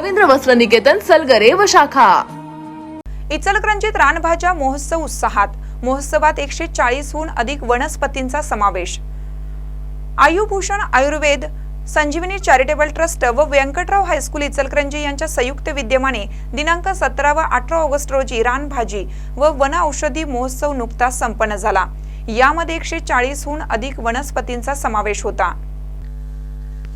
रवींद्र वस्त्र निकेतन सलगरे व शाखा. इचलकरंजीत रानभाज्या महोत्सव उत्साहात. महोत्सवात एकशे चाळीसहून अधिक वनस्पतींचा समावेश. आयुभूषण आयुर्वेद संजीवनी चॅरिटेबल ट्रस्ट व व्यंकटराव हायस्कूल इचलकरंजी यांच्या संयुक्त विद्यमाने दिनांक सतरा व अठरा ऑगस्ट रोजी रानभाजी व वन औषधी महोत्सव नुकताच संपन्न झाला. यामध्ये एकशे चाळीसहून अधिक वनस्पतींचा समावेश होता.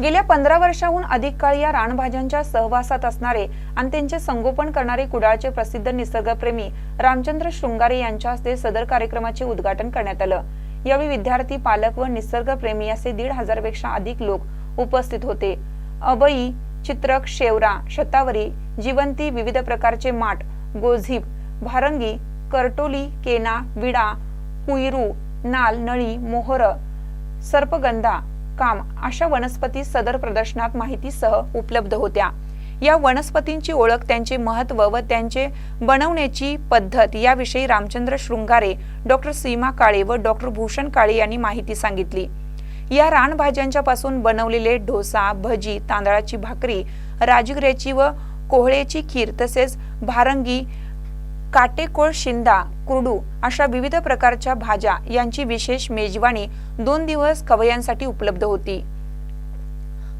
गेल्या पंधरा वर्षाहून अधिक काळ या रानभाज्यांच्या सहवासात असणारे आणि त्यांचे संगोपन करणारे कुडाळचे प्रसिद्ध निसर्गप्रेमी रामचंद्र शृंगारे यांच्या हस्ते सदर कार्यक्रमाचे उद्घाटन करण्यात आलं. यावेळी विद्यार्थी पालक व निसर्गप्रेमी असे दीड हजारपेक्षा अधिक लोक उपस्थित होते. अबई चित्रक शेवरा शतावरी जिवंती विविध प्रकारचे माठ गोझीप भारंगी करटोली केना विडा कुईरू नाल नळी मोहर सर्पगंधा काम अशा वनस्पती सदर प्रदर्शनात माहितीसह उपलब्ध होत्या. या वनस्पतींची ओळख त्यांचे महत्त्व व त्यांचे बनवण्याची पद्धत याविषयी रामचंद्र शृंगारे डॉक्टर सीमा काळे व डॉक्टर भूषण काळे यांनी माहिती सांगितली. या रानभाज्यांच्या पासून बनवलेले ढोसा भजी तांदळाची भाकरी राजगिऱ्याची व कोहळ्याची खीर तसेच भारंगी काटेकोळ शिंदा कुरडू अशा विविध प्रकारच्या भाज्या यांची विशेष मेजवानी दोन दिवस कवयांसाठी उपलब्ध होती.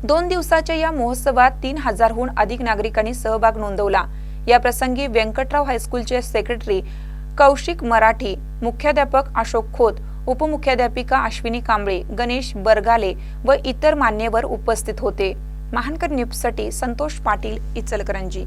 दोन दिवसाच्या या महोत्सवात तीन हजारहून अधिक नागरिकांनी सहभाग नोंदवला. या प्रसंगी व्यंकटराव हायस्कूलचे सेक्रेटरी कौशिक मराठी मुख्याध्यापक अशोक खोत उपमुख्याध्यापिका अश्विनी कांबळे गणेश बरगाले व इतर मान्यवर उपस्थित होते. महानकर न्यूजसाठी संतोष पाटील इचलकरंजी.